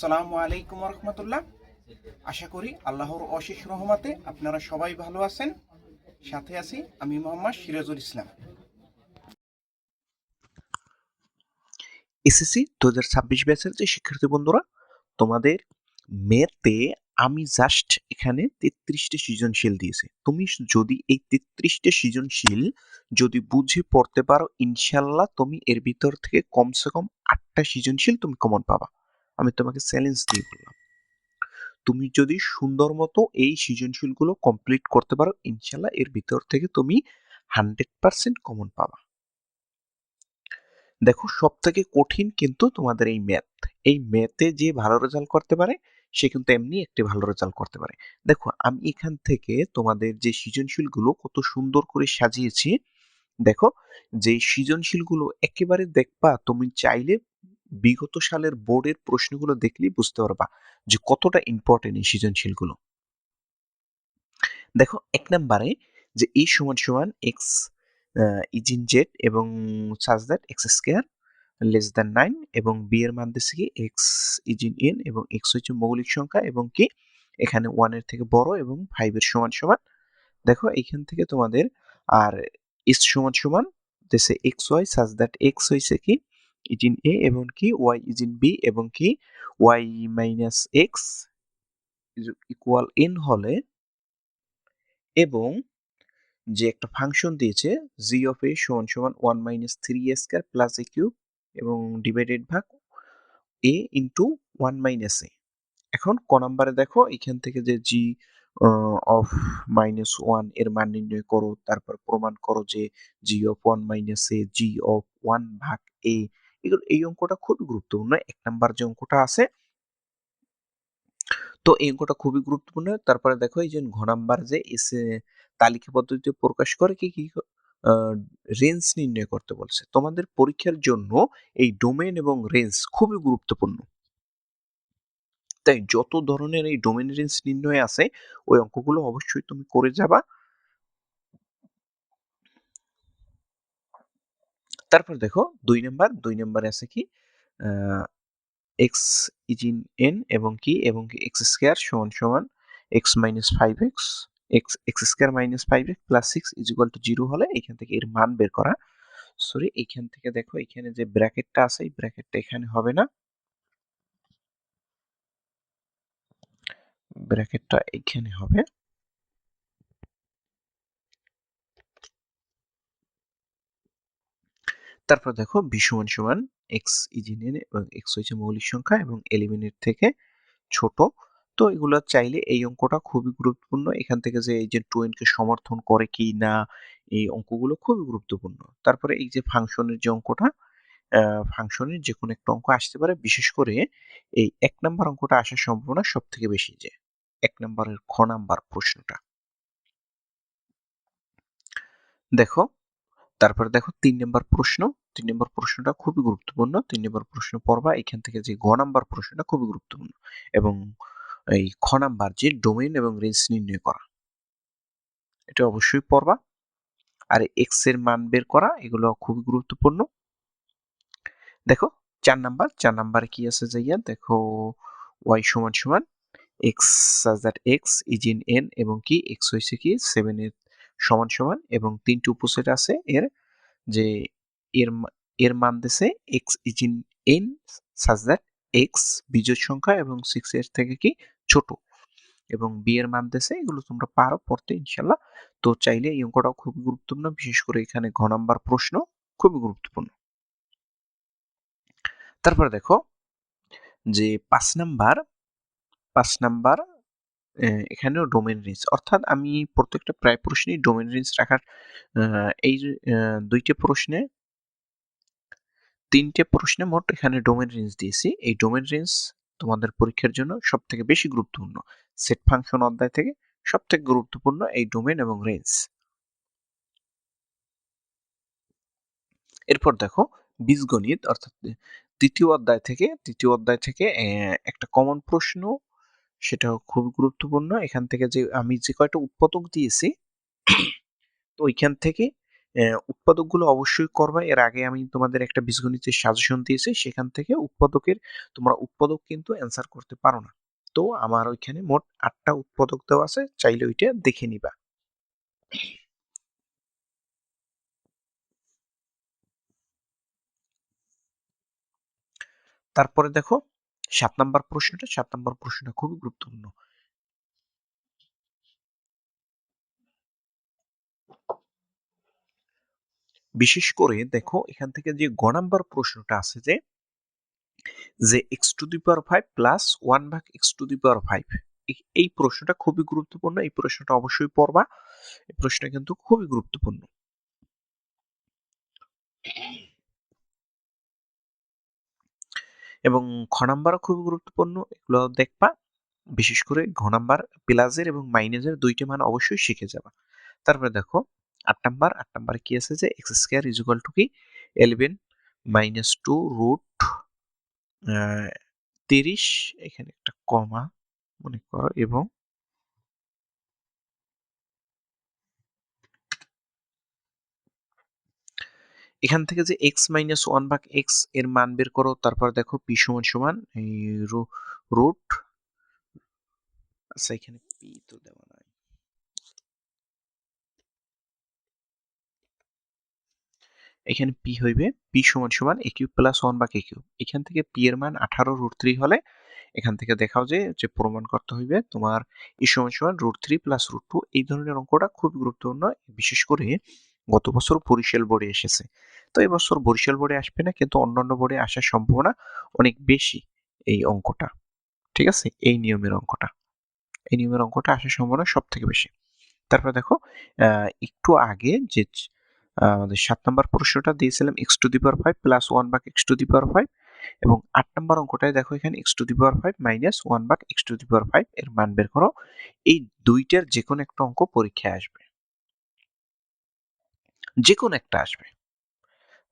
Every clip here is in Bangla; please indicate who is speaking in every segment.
Speaker 1: সালামু আলাইকুম রহমতুল্লাহ। আশা করি আল্লাহর অশেষ আপনারা সবাই ভালো আছেন। সাথে আছি আমি মোহাম্মদ সিরাজুল ইসলাম।
Speaker 2: এসএসসি দু হাজার ছাব্বিশ ব্যাচের যে শিক্ষার্থী বন্ধুরা, তোমাদের মেতে আমি জাস্ট এখানে তেত্রিশটা সৃজনশীল দিয়েছি। তুমি যদি এই তেত্রিশটা সৃজনশীল যদি বুঝে পড়তে পারো ইনশাল্লাহ তুমি এর ভিতর থেকে কমসে কম আটটা সৃজনশীল তুমি কমন পাবা। আমি তোমাকে চ্যালেঞ্জ দিয়ে বললাম। তুমি যদি সুন্দর মতো এই সৃজনশীলগুলো কমপ্লিট করতে পারো, ইনশাল্লাহ এর ভিতর থেকে তুমি হান্ড্রেড পার্সেন্ট কমন পাবা। দেখো সব থেকে কঠিন কিন্তু তোমাদের এই ম্যাথ এই ম্যাথে যে ভালো রেজাল্ট করতে পারে, সে কিন্তু এমনি একটি ভালো রেজাল্ট করতে পারে। দেখো, আমি এখান থেকে তোমাদের যে সৃজনশীলগুলো কত সুন্দর করে সাজিয়েছি, দেখো, যে সৃজনশীলগুলো একেবারে দেখবা, তুমি চাইলে বিগত সালের বোর্ডের প্রশ্নগুলো দেখলেই বুঝতে পারবা যে কতটা ইম্পর্টেন্ট এই সৃজনশীলগুলো। দেখো, এক নম্বরে যে এই সমান সমান এক্স ইজিন জেড এবং such that X square less than nine এবং বি এর মান দিচ্ছে কি এক্স ইজিন এন এবং এক্স হচ্ছে মৌলিক সংখ্যা এবং কি এখানে ওয়ানের থেকে বড় এবং ফাইভের সমান সমান। দেখো, এইখান থেকে তোমাদের আর এস সমান সমান দিছে X Y such that X হয়েছে কি ইজিন এ এবং কি? ওয়াই ইজিন বি এবং কি? Y minus X equal N হলে এবং যে একটা ফাংশন দিয়েছে জি অফ এ সমান সমান one minus three A square plus A cube এবং ডিভাইডেড ভাগ A into one minus A এখন ক নাম্বারে দেখো, এখান থেকে যে জি অফ মাইনাস ওয়ানের মান নির্ণয় করো, তারপর প্রমাণ করো যে G of one minus A G of one ভাগ এ এই অঙ্কটা খুবই গুরুত্বপূর্ণ। এক নাম্বার যে অঙ্কটা আছে, তো এই অঙ্কটা খুবই গুরুত্বপূর্ণ। তারপরে দেখো এই যে ঘ নাম্বার যে এসে তালিকা পদ্ধতিতে প্রকাশ করে কি কি রেঞ্জ নির্ণয় করতে বলছে। তোমাদের পরীক্ষার জন্য এই ডোমেন এবং রেঞ্জ খুবই গুরুত্বপূর্ণ। তাই যত ধরনের এই ডোমেন রেঞ্জ নির্ণয় আছে, ওই অঙ্কগুলো অবশ্যই তুমি করে যাবা। তারপর দেখো দুই নাম্বার, দুই নাম্বারে আছে কি? এক্স ইজিন এন এবং কি? এবং কি এক্স স্কোয়ার সমান সমান X minus five X X X square minus five X plus six is equal to zero হলে এখান থেকে এর মান বের করা। সরি এখান থেকে দেখো এখানে যে ব্র্যাকেটটা আছে, এই ব্র্যাকেটটা এখানে হবে না। ব্র্যাকেটটা এখানে হবে। তারপর দেখো বি সমান সমান এক্স ইজিনের এবং এক্স হচ্ছে মৌলিক সংখ্যা এবং এলিমেন্টের থেকে ছোট। তো এগুলো চাইলে এই অঙ্কটা খুবই গুরুত্বপূর্ণ। এখান থেকে যে এই যে টোয়েনকে সমর্থন করে কি না, এই অঙ্কগুলো খুবই গুরুত্বপূর্ণ। তারপরে এই যে ফাংশনের যে অঙ্কটা ফাংশনের যে কোনো একটা অঙ্ক আসতে পারে, বিশেষ করে এই এক নাম্বার অঙ্কটা আসার সম্ভাবনা সব থেকে বেশি যে, এক নাম্বারের খ নাম্বার প্রশ্নটা। দেখো তারপরে দেখো তিন নম্বর প্রশ্ন, তিন নম্বর প্রশ্নটা খুবই গুরুত্বপূর্ণ, তিন নম্বর প্রশ্ন পড়বা, এখান থেকে যে গ নাম্বার প্রশ্নটা খুবই গুরুত্বপূর্ণ এবং এই খ নাম্বার যে ডোমেন এবং রেঞ্জ নির্ণয় করা। এটা অবশ্যই পড়বা। আর এক্সের মান বের করা, এগুলো খুবই গুরুত্বপূর্ণ। দেখো, চার নাম্বার, চার নাম্বারে কি আছে যাইয়া? দেখো ওয়াই সমান সমান X that X is in N এবং কি? এক্স হয়েছে কি? সেভেন এর সমান সমান এবং তিনটি উপসেট আছে, এর যে এর এর মান দিছে X is in N such that X বিজোড় সংখ্যা এবং সিক্স এর থেকে কি ছোট এবং বি এর মান দিছে, এগুলো তোমরা পারো পড়তে ইনশাল্লাহ। তো চাইলে এই অঙ্কটাও খুবই গুরুত্বপূর্ণ, বিশেষ করে এখানে ঘ নাম্বার প্রশ্ন খুবই গুরুত্বপূর্ণ। তারপর দেখো যে পাঁচ নাম্বার পাঁচ নাম্বার এখানেও ডোমেন রেঞ্জ অর্থাৎ আমি প্রত্যেকটা প্রায় প্রশ্নেই ডোমেন রেঞ্জ রাখার এই দুইটি প্রশ্নে, তিনটে প্রশ্নে মোট এখানে ডোমেন রেঞ্জ দিয়েছি। এই ডোমেন রেঞ্জ তোমাদের পরীক্ষার জন্য সব থেকে বেশি গুরুত্বপূর্ণ। সেট ফাংশন অধ্যায় থেকে সব থেকে গুরুত্বপূর্ণ এই ডোমেন এবং রেঞ্জ এরপর দেখো, বীজগণিত, অর্থাৎ তৃতীয় অধ্যায় থেকে তৃতীয় অধ্যায় থেকে একটা কমন প্রশ্ন সেটাও খুব গুরুত্বপূর্ণ। এখান থেকে যে আমি যে কয়টা উৎপাদক দিয়েছি, তো ওইখান থেকে উৎপাদকগুলো অবশ্যই করবা। এর আগে আমি তোমাদের একটা বীজগণিতের সাজেশন দিয়েছি, সেখান থেকে উৎপাদকের, তোমরা উৎপাদক কিন্তু অ্যান্সার করতে পারো না। তো আমার ওইখানে মোট আটটা উৎপাদক দেওয়া আছে, চাইলে ওইটা দেখে নিবা। তারপরে দেখো সাত নম্বর প্রশ্নটা, সাত নম্বর প্রশ্নটা খুবই গুরুত্বপূর্ণ। বিশেষ করে দেখো, এখান থেকে যে গ নাম্বার প্রশ্নটা আছে যে যে X to the power five plus one ভাগ X to the power five এই প্রশ্নটা খুবই গুরুত্বপূর্ণ, এই প্রশ্নটা অবশ্যই পড়বা, এই প্রশ্নটা কিন্তু খুবই গুরুত্বপূর্ণ। এবং খ নাম্বারও খুবই গুরুত্বপূর্ণ, এগুলো দেখবা। বিশেষ করে ঘ নাম্বার প্লাসের এবং মাইনাসের দুইটি মান অবশ্যই শিখে যাবা। তারপরে দেখো, আট নাম্বার আট নাম্বার কি আছে যে X square is equal to কি? এলেভেন মাইনাস টু রুট তিরিশ, এখানে একটা কমা মনে করো, এবং এখান থেকে যে এক্স মাইনাস ওয়ান ভাগ এক্সের মান বের করো, তারপর দেখো পি সমান সমান রুট আচ্ছা এখানে পি তো দেওয়া নাই। এখানে পি হইবে পি সমান সমান এ কিউব প্লাস ওয়ান বা কে কিউব এখান থেকে পি এর মান আঠারো রুট থ্রি হলে এখান থেকে দেখাও যে যে প্রমাণ করতে হইবে তোমার ই সমান সমান root three plus root two এই ধরনের অঙ্কটা খুব গুরুত্বপূর্ণ, বিশেষ করে গত বছর বরিশাল বোর্ডে এসেছে। তো এবছর বরিশাল বোর্ডে আসবে না, কিন্তু অন্যান্য বোর্ডে আসার সম্ভাবনা অনেক বেশি এই অঙ্কটা। ঠিক আছে? এই নিয়মের অঙ্কটা। এই নিয়মের অঙ্কটা আসার সম্ভাবনা সব থেকে বেশি। তারপর দেখো একটু আগে যে আমাদের সাত নম্বর প্রশ্নটা দিয়েছিলাম X to the power five plus one বাক X to the power five এবং আট নম্বর অঙ্কটায় দেখো এখানে X to the power five minus one বাক X to the power five এর মান বের করো। এই দুইটার যে কোনো একটা অঙ্ক পরীক্ষায় আসবে। যে কোনো একটা আসবে।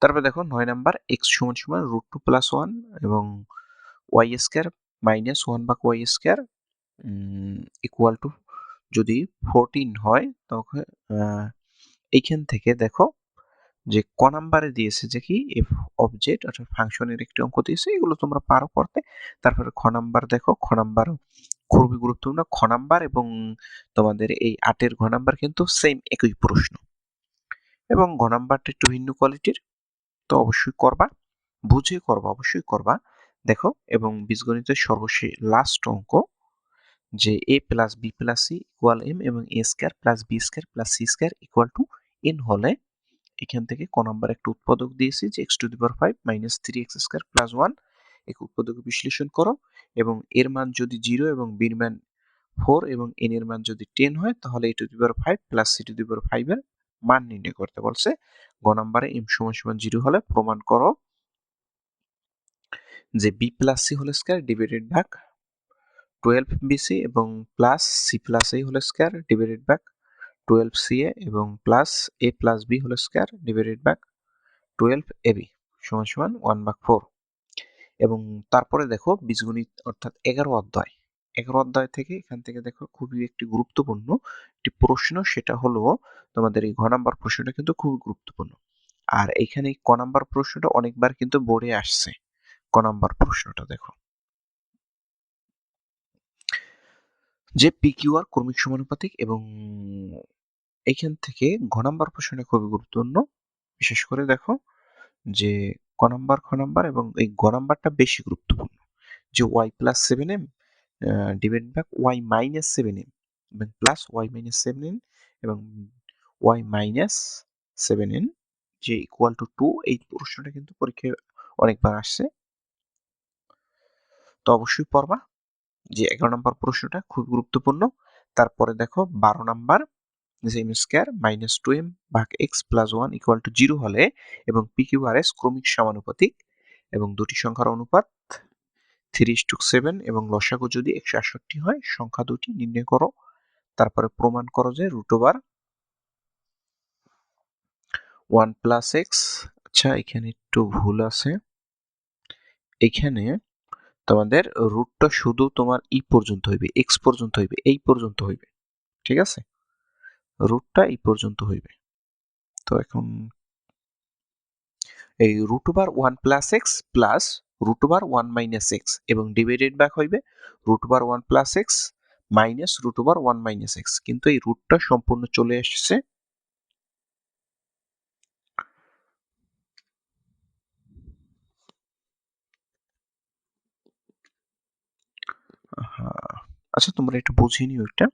Speaker 2: তারপর দেখো নয় নাম্বার এক্স সমান সমান রুট টু প্লাস ওয়ান এবং ওয়াই স্কোয়ার মাইনাস ওয়ান বা ওয়াই স্কোয়ার ইকুয়াল টু যদি ফোরটিন হয়, তখন এইখান থেকে দেখো যে ক নাম্বারে দিয়েছে যে কি এফ অবজেক্ট অর্থাৎ ফাংশনের একটি অঙ্ক দিয়েছে, এগুলো তোমরা পারো করতে। তারপরে খ নাম্বার দেখো, খ নাম্বার খুবই গুরুত্বপূর্ণ, খ নাম্বার এবং তোমাদের এই আটের ঘ নাম্বার কিন্তু সেম একই প্রশ্ন। এবং ঘ নাম্বারটা একটু ভিন্ন কোয়ালিটির তো অবশ্যই করবা। বুঝে করবা, অবশ্যই করবা। দেখো, এবং বীজগণিতের সর্বশেষ লাস্ট অঙ্ক, যে A plus B plus C equal M এবং A square plus B square plus C square equal to N হলে, এখান থেকে ক নাম্বার একটা উৎপাদক দিয়েছি, যে X to the power five minus three X square plus one এক উৎপাদক বিশ্লেষণ করো। এবং এর মান যদি জিরো এবং বির মান ফোর এবং এন এর মান যদি টেন হয়, তাহলে A to the power five plus C to the power five এর মান নির্ণয় করতে বলছে। গ নাম্বারে এম সমান সমান জিরো হলে প্রমাণ করো যে B plus C whole square divided ভাগ টুয়েলভ বিসি এবং plus C plus A whole square divided ভাগ টুয়েলভ সি এ এবং plus A plus B whole square divided ভাগ টুয়েলভ এ বি সমান সমান ওয়ান ভাগ ফোর এবং তারপরে দেখো বীজগণিত অর্থাৎ এগারো অধ্যায়। এগারো অধ্যায় থেকে এখান থেকে দেখো খুবই একটি গুরুত্বপূর্ণ একটি প্রশ্ন, সেটা হলো তোমাদের এই ঘ নাম্বার প্রশ্নটা কিন্তু খুবই গুরুত্বপূর্ণ। আর এখানে ক নাম্বার প্রশ্নটা অনেকবার কিন্তু বোর্ডে আসছে। ক নাম্বার প্রশ্নটা দেখো। যে পি কিউ আর ক্রমিক সমানুপাতিক এবং এখান থেকে ঘ নাম্বার প্রশ্নটা খুবই গুরুত্বপূর্ণ। বিশেষ করে দেখো যে ক নাম্বার, খ নাম্বার এবং এই গ নাম্বারটা বেশি গুরুত্বপূর্ণ। যে Y plus seven M divide by Y minus seven M এবং plus Y minus seven N এবং ওয়াই মাইনাস সেভেন এন যে ইকুয়াল টু টু এই প্রশ্নটা কিন্তু পরীক্ষায় অনেকবার আসছে। তো অবশ্যই পড়বা যে এগারো নম্বর প্রশ্নটা খুব গুরুত্বপূর্ণ। তারপরে দেখো বারো নাম্বার যে M square minus two M ভাগ X plus one equal to zero হলে এবং পি কিউ আর এস ক্রমিক সমানুপাতিক এবং দুটি সংখ্যার অনুপাত থ্রি টু সেভেন এবং লসাগু যদি একশো আটষট্টি হয়, সংখ্যা দুটি নির্ণয় করো। তারপরে প্রমাণ করো যে root over one plus X আচ্ছা এখানে একটু ভুল আছে। এখানে তোমাদের রুটটা শুধু তোমার ই পর্যন্ত হইবে এক্স পর্যন্ত হইবে, এই পর্যন্ত হইবে, ঠিক আছে? রুটটা এই পর্যন্ত হইবে। তো এখন এই root over one plus X plus root one minus X এবং ডিভাইডেড ব্যাক হইবে root one plus X minus root one minus X কিন্তু এই রুটটা সম্পূর্ণ চলে এসেছে আচ্ছা তোমরা একটু বুঝিয়ে নিও একটা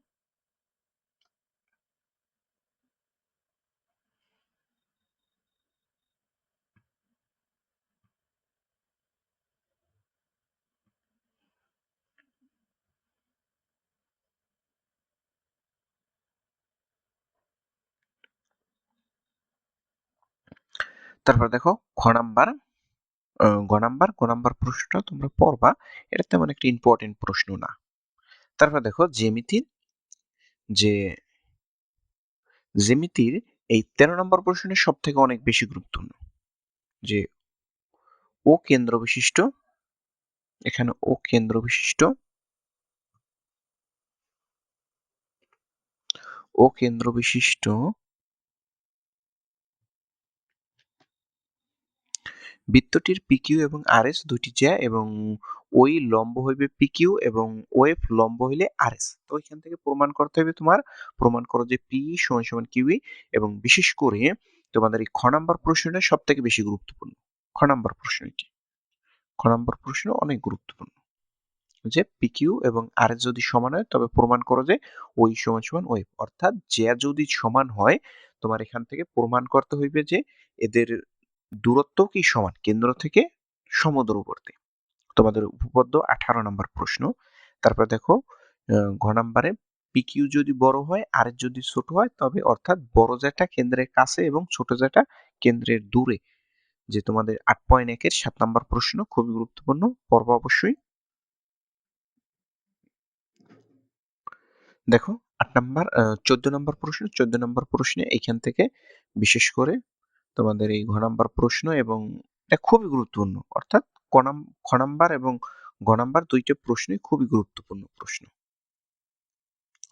Speaker 2: তারপর দেখো খ নাম্বার গ নাম্বার গ নাম্বার প্রশ্নটা তোমরা পড়বা, এটা তেমন একটা ইম্পর্টেন্ট প্রশ্ন না। তারপর দেখো, জ্যামিতির, যে জ্যামিতির এই তেরো নম্বর প্রশ্নের সব থেকে অনেক বেশি গুরুত্বপূর্ণ, যে ও কেন্দ্র বিশিষ্ট, এখানে ও কেন্দ্র বিশিষ্ট, ও কেন্দ্র বিশিষ্ট বৃত্তটির পিকিউ এবং আরএস দুটি জ্যা এবং ওই লম্ব হইবে পিকিউ এবং ওএফ লম্ব হইলে আরএস তো এখান থেকে প্রমাণ করতে হবে তোমার। প্রমাণ করো যে পি সমান সমান কিউই এবং বিশেষ করে তোমাদের এই খ নাম্বার প্রশ্নটা সব থেকে বেশি গুরুত্বপূর্ণ। খ নাম্বার প্রশ্ন এটি খ নাম্বার প্রশ্ন অনেক গুরুত্বপূর্ণ। যে পিকিউ এবং আর যদি সমান হয়, তবে প্রমাণ করো যে ওই সমান সমান ওই অর্থাৎ জ্যা যদি সমান হয়, তোমার এখান থেকে প্রমাণ করতে হইবে যে এদের দূরত্ব কি সমান? কেন্দ্র থেকে সমদূরবর্তী। তোমাদের উপপাদ্য আঠারো নম্বর প্রশ্ন। তারপর দেখো ঘ নাম্বারে পিকিউ যদি বড় হয় আর যদি ছোট হয়, তবে অর্থাৎ বড় যেটা কেন্দ্রের কাছে এবং ছোট যেটা কেন্দ্রের দূরে। যে তোমাদের আট পয়েন্ট একের সাত নম্বর প্রশ্ন, খুবই গুরুত্বপূর্ণ পর্ব অবশ্যই। দেখো, আট নম্বর চোদ্দ নম্বর প্রশ্ন, চোদ্দ নম্বর প্রশ্নে এখান থেকে বিশেষ করে তোমাদের এই ঘ নাম্বার প্রশ্ন এবং এটা খুবই গুরুত্বপূর্ণ। অর্থাৎ ক নাম- খ নাম্বার এবং গ নাম্বার দুইটা প্রশ্নই খুবই গুরুত্বপূর্ণ প্রশ্ন।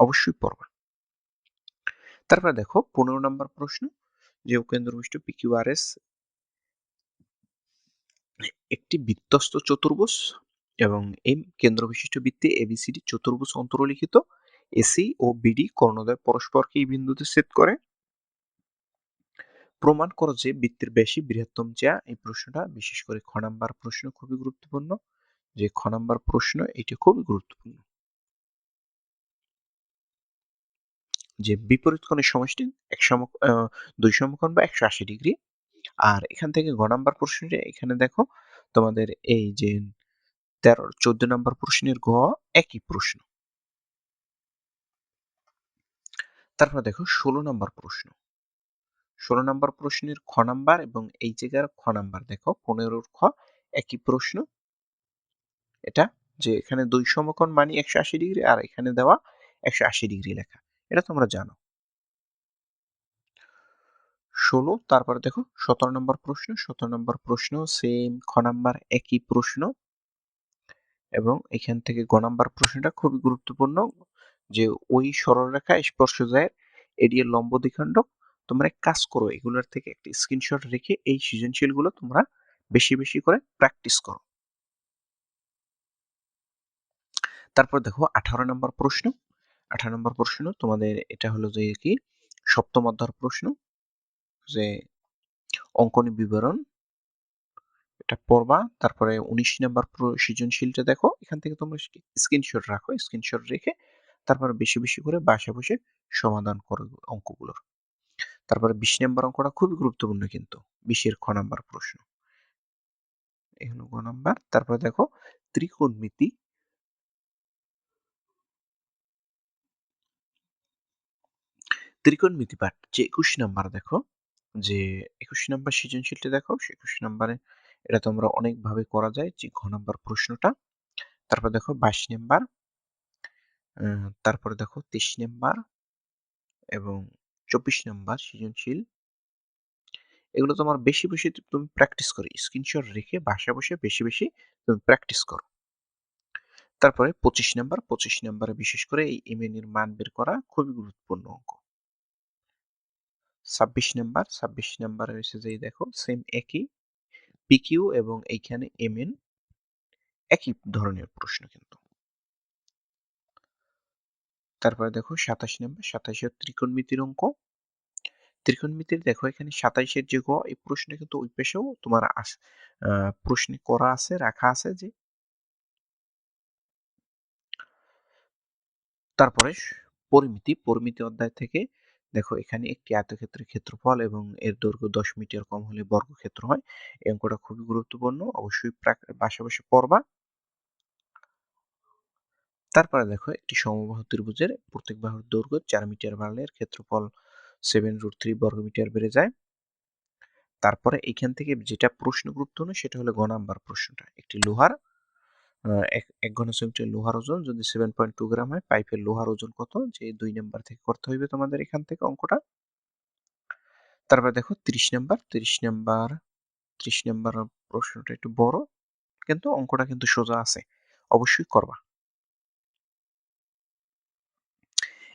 Speaker 2: অবশ্যই পড়বা। তারপর দেখো, পনেরো নম্বর প্রশ্ন, যে কেন্দ্রবিষ্ট পিকিউআরএস একটি বৃত্তস্ত চতুর্ভুজ এবং এই কেন্দ্র বিশিষ্ট বৃত্তে এবিসিডি চতুর্ভুজ অন্তর্লিখিত এসি ও বিডি কর্ণদ্বয় পরস্পরকে এই বিন্দুতে ছেদ করে। প্রমাণ করো যে বৃত্তের বেশি বৃহত্তম যা এই প্রশ্নটা, বিশেষ করে খ নাম্বার প্রশ্ন খুবই গুরুত্বপূর্ণ। যে খ নাম্বার প্রশ্ন এটি খুবই গুরুত্বপূর্ণ। যে বিপরীত কোণের সমষ্টি এক সম দুই সমকোণ বা একশো আশি ডিগ্রি। আর এখান থেকে গ নাম্বার প্রশ্নটা, এখানে দেখো তোমাদের এই যে তেরো, চোদ্দ নাম্বার প্রশ্নের গ একই প্রশ্ন। তারপর দেখো ষোলো নাম্বার প্রশ্ন। ষোলো নম্বর প্রশ্নের খ নাম্বার এবং এই জায়গার খ নাম্বার দেখো, পনেরোর খ, একই প্রশ্ন। এটা যে এখানে দুই সমকোণ মানে একশো আশি ডিগ্রি আর এখানে দেওয়া একশো আশি ডিগ্রি লেখা, এটা তোমরা জানো। ষোলো, তারপর দেখো, সতেরো নম্বর প্রশ্ন, সতেরো নম্বর প্রশ্ন সেম খ নাম্বার, একই প্রশ্ন। এবং এখান থেকে গ নাম্বার প্রশ্নটা খুবই গুরুত্বপূর্ণ যে ওই সরলরেখা স্পর্শ স্পর্শজায়ের এডিএর লম্ব দ্বিখণ্ডক তোমরা এক কাজ করো এগুলোর থেকে একটা স্ক্রিনশট রেখে এই সৃজনশীলগুলো তোমরা বেশি বেশি করে প্র্যাকটিস করো। তারপর দেখো আঠারো নম্বর প্রশ্ন। আঠারো নম্বর প্রশ্ন তোমাদের এটা হলো যে কি? সপ্তম অধ্যায়ের প্রশ্ন যে অঙ্কনী বিবরণ এটা পড়বা, তারপরে উনিশ নাম্বার সৃজনশীলটা দেখো, এখান থেকে তোমরা স্ক্রিনশট রাখো স্ক্রিনশট রেখে তারপরে বেশি বেশি করে বাসা বসে সমাধান করো অঙ্কগুলোর। তারপরে বিশ নাম্বার অঙ্কটা খুবই গুরুত্বপূর্ণ কিন্তু, বিশের খ নাম্বার প্রশ্ন। এখানে গ নাম্বার, তারপরে দেখো ত্রিকোণমিতি। ত্রিকোণমিতি পাঠ, যে একুশ নাম্বার দেখো, যে একুশ নাম্বার সৃজনশীলটা দেখো একুশ নাম্বারে এটা তোমরা অনেকভাবে করা যায়, যে ঘ নাম্বার প্রশ্নটা। তারপর দেখো বাইশ নাম্বার তারপরে দেখো তেইশ নাম্বার এবং চব্বিশ নাম্বার সৃজনশীল। এগুলো তোমার বেশি বেশি তুমি প্র্যাকটিস করো। স্ক্রিনশট রেখে বাসা বসে বেশি বেশি তুমি প্র্যাকটিস করো। তারপরে পঁচিশ নাম্বার, পঁচিশ নাম্বারে বিশেষ করে এই এমএন এর মান বের করা খুবই গুরুত্বপূর্ণ অঙ্ক। ছাব্বিশ নাম্বার ছাব্বিশ নাম্বার হয়েছে যে, দেখো সেম একই। পিকিউ এবং এইখানে এমএন একই ধরনের প্রশ্ন কিন্তু। তারপরে দেখো সাতাশ নাম্বার সাতাশের ত্রিকোণমিতির অঙ্ক। ত্রিকোণমিতির দেখো এখানে সাতাইশের যে গ, এই প্রশ্নে কিন্তু ওই পেশেও তোমার প্রশ্নে করা আছে, রাখা আছে যে তারপরে পরিমিতি পরিমিতি অধ্যায় থেকে দেখো এখানে একটি আয়তক্ষেত্রের ক্ষেত্রফল এবং এর দৈর্ঘ্য দশ মিটার কম হলে বর্গক্ষেত্র হয়। এই অঙ্কটা খুবই গুরুত্বপূর্ণ, অবশ্যই বসে পড়বা। তারপরে দেখো একটি সমবাহু ত্রিভুজের প্রত্যেক বাহুর দৈর্ঘ্য চার মিটার বাড়লে ক্ষেত্রফল সেভেন রুট থ্রি বর্গমিটার বেড়ে যায়। তারপরে এখান থেকে যেটা প্রশ্ন গুরুত্বপূর্ণ সেটা হলো গ নাম্বার প্রশ্নটা। একটি লোহার এক ঘন সেন্টিমিটার লোহার ওজন যদি সেভেন পয়েন্ট টু গ্রাম হয়, পাইপের লোহার ওজন কত? যে দুই নাম্বার থেকে করতে হইবে তোমাদের এখান থেকে অঙ্কটা। তারপর দেখো তিরিশ নাম্বার তিরিশ নাম্বার, ত্রিশ নাম্বার প্রশ্নটা একটু বড়, কিন্তু অঙ্কটা কিন্তু সোজা আছে। অবশ্যই করবা।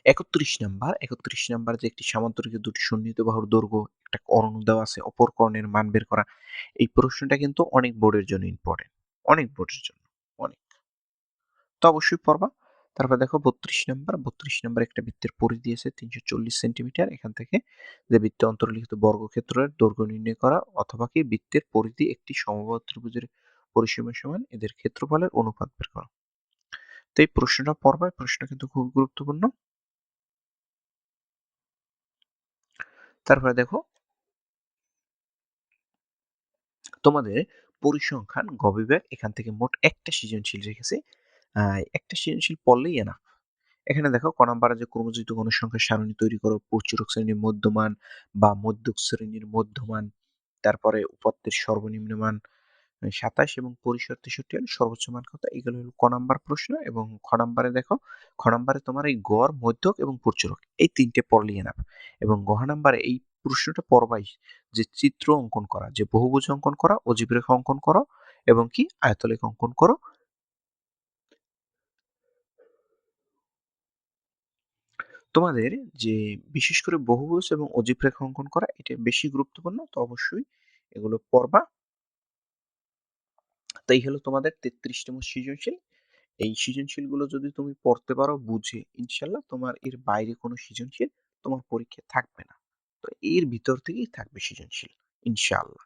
Speaker 2: একত্রিশ নাম্বার একত্রিশ নাম্বার যে একটি সামান্তরিক দুটি সন্নিহিত বাহুর দৈর্ঘ্য, একটা কর্ণ দেওয়া আছে, অপর কর্ণের মান বের করা, এই প্রশ্নটা কিন্তু অনেক বোর্ডের জন্য ইম্পর্টেন্ট অনেক বোর্ডের জন্য, অনেক। তো অবশ্যই পড়বা, তারপর দেখো বত্রিশ নাম্বার বত্রিশ নাম্বার একটা বৃত্তের পরিধি আছে তিনশো চল্লিশ সেন্টিমিটার, এখান থেকে যে বৃত্তে অন্তর্লিখিত বর্গক্ষেত্রের দৈর্ঘ্য নির্ণয় করা অথবা কি বৃত্তের পরিধি একটি সমবাহু ত্রিভুজের পরিসীমা সমান, এদের ক্ষেত্রফলের অনুপাত বের করা। তো এই প্রশ্নটা পড়বা প্রশ্ন কিন্তু খুব গুরুত্বপূর্ণ। তারপরে দেখো তোমাদের পরিসংখ্যান গ এখান থেকে মোট একটা সৃজনশীল রেখেছে। একটা সৃজনশীল পড়লেই এনা এখানে দেখো ক নাম্বার যে কর্মযুক্ত গণসংখ্যার সারণী তৈরি করো, প্রচুরক শ্রেণির মধ্যমান বা মধ্যক শ্রেণির মধ্যমান, তারপরে উপাত্তের সর্বনিম্ন মান সাতাশ এবং পরিসর তেষট্টি হলে সর্বোচ্চ মান কত? এগুলো হলো ক নাম্বার প্রশ্ন এবং খ নাম্বারে দেখো, খ নাম্বারে তোমার এই গড়, মধ্যক এবং প্রচুরক এই তিনটে পড়লিয়ে নাও এবং গহ নাম্বারে এই প্রশ্নটা পড়বাই যে চিত্র অঙ্কন করা, যে বহুভুজ অঙ্কন করা অজীব রেখা অঙ্কন করো এবং কি? আয়তলেখ অঙ্কন করো। তোমাদের যে বিশেষ করে বহুভুজ এবং অজীব রেখা অঙ্কন করা, এটা বেশি গুরুত্বপূর্ণ, তো অবশ্যই এগুলো পড়বা। তাই হলো তোমাদের তেত্রিশতম সৃজনশীল। এই সৃজনশীলগুলো যদি তুমি পড়তে পারো, বুঝে ইনশাল্লাহ তোমার এর বাইরে কোনো সৃজনশীল তোমার পরীক্ষায় থাকবে না। তো এর ভিতর থেকেই থাকবে সৃজনশীল ইনশাআল্লাহ